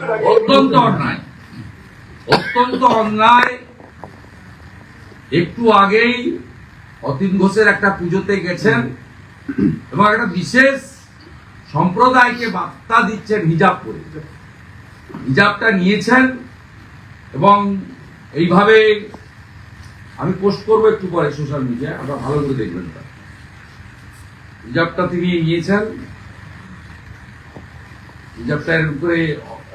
অত্যন্ত অন্যায়। অত্যন্ত অন্যায়। একটু আগেই অতীন ঘোষের একটা পুজোতে গেছেন এবং একটা বিশেষ সম্প্রদায়কে বার্তা দিচ্ছেন হিজাব করে। হিজাবটা নিয়েছেন এবং এইভাবে আমি পোস্ট করব একটু পরে সোশ্যাল মিডিয়ায়, আপনারা ভালো করে দেখবেন তা হিজাবটা তিনি নিয়েছেন। হিজাবটা এরকম করে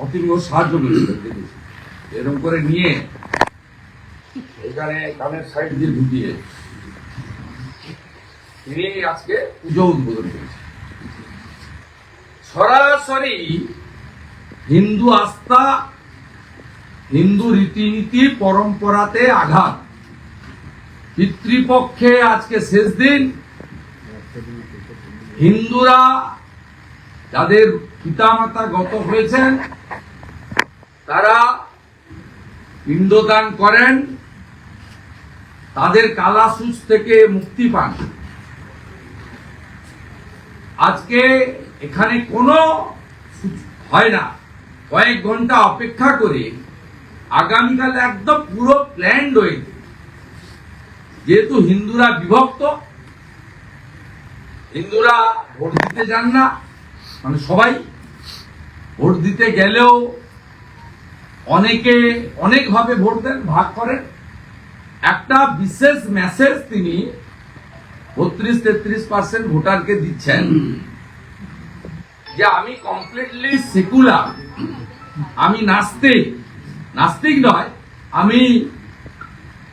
ঘোষ সাহায্য করেছিলেন দেখেছি। এরকম করে নিয়ে এখানে কানের সাইড দিয়ে ঢুকিয়ে তিনি আজকে পুজো উদ্বোধন করেছেন। সরাসরি হিন্দু আস্থা, হিন্দু রীতিনীতি পরম্পরাতে আঘাত। পিতৃপক্ষে আজকে শেষ দিন। হিন্দুরা যাদের পিতামাতা গত হয়েছেন, তারা পিণ্ডদান করেন, তাদের কালাসুচ থেকে মুক্তি পান। আজকে এখানে কোনো হয় না। কয়েক ঘণ্টা অপেক্ষা করে আগামীকাল একদম পুরো প্ল্যান রয়েছে যেহেতু হিন্দুরা বিভক্ত, হিন্দুরা ভোট দিতে যান না মানে সবাই ভোট দিতে গেলেও অনেকে অনেকভাবে ভোট দেন, ভাগ করেন। একটা বিশেষ মেসেজ তিনি বত্রিশ তেত্রিশ পার্সেন্ট ভোটারকে দিচ্ছেন। যে আমি কমপ্লিটলি সেকুলার আমি নাস্তিক। নাস্তিক নয়, আমি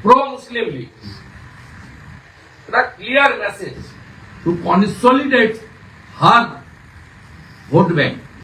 প্রো মুসলিম লীগ। এটা clear message to consolidate her vote bank